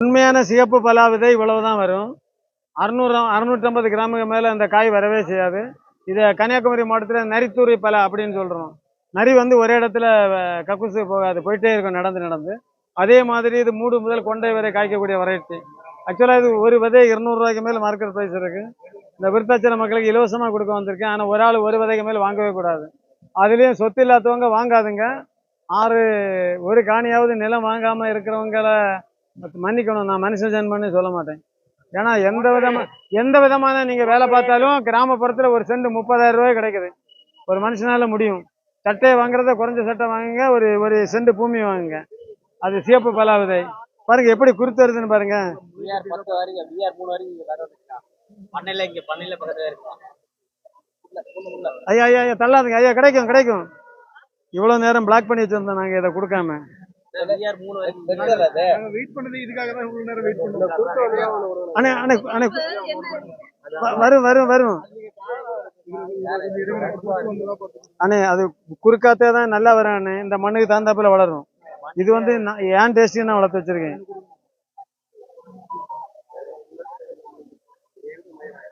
உண்மையான சிகப்பு பலா விதை இவ்வளவுதான் வரும். அறுநூறு அறுநூற்றம்பது கிராமுக்கு மேலே அந்த காய் வரவே செய்யாது. இதை கன்னியாகுமரி மாவட்டத்தில் நரித்தூரி பலா அப்படின்னு சொல்கிறோம் நரி வந்து ஒரே இடத்துல கக்குசு கக்கூசு போகாது. போயிட்டே இருக்கும் நடந்து நடந்து. அதே மாதிரி இது மூடு முதல் கொண்டை வரை காய்க்கக்கூடிய வெரைட்டி ஆக்சுவலாக இது ஒரு விதை இருநூறுவாய்க்கு மேலே மார்க்கெட் ப்ரைஸ் இருக்குது இந்த விருத்தாச்சல மக்களுக்கு இலவசமாக கொடுக்க வந்திருக்கேன் ஆனால் ஒரு ஆள் ஒரு விதைக்கு மேலே வாங்கவே கூடாது. அதுலேயும் சொத்து இல்லாதவங்க வாங்காதுங்க. ஆறு ஒரு காணியாவது நிலம் வாங்காமல் இருக்கிறவங்கள மன்னிக்கணும் நான் மனுஷ ஜென்மன்னு சொல்ல மாட்டேன். ஏன்னா எந்த விதமா எந்த விதமான நீங்கள் வேலை பார்த்தாலும் கிராமப்புறத்தில் ஒரு சென்ட் முப்பதாயிரம் ரூபாய் கிடைக்குது. ஒரு மனுஷனால முடியும். சட்டையை வாங்குறத குறைஞ்ச சட்டை வாங்குங்க ஒரு ஒரு சென்ட் பூமி வாங்குங்க. அது சிவப்பு பலா விதை பாருங்க எப்படி குருத்து வருதுன்னு பாருங்க. ஐயா ஐயா ஐயா தள்ளாதுங்க. ஐயா கிடைக்கும் கிடைக்கும். இவ்வளோ நேரம் பிளாக் பண்ணி வச்சிருந்தோம் நாங்கள் இதை கொடுக்காம. பிஆர் மூணு வரைக்கும் வெயிட் பண்ணது இதுக்காக தான் இவ்வளவு நேரம் வெயிட் பண்ணுறோம் அண்ணே அண்ணே அண்ணே வ- வரும் வரும் வரும். அண்ணே அது குறுக்காத்தே தான் நல்லா வரும் அண்ணே. இந்த மண்ணுக்கு தகுந்தாப்புல வளரும். இது வந்து நான் ஏன் டேஸ்டிங் நான் வளர்த்து வச்சிருக்கேன்.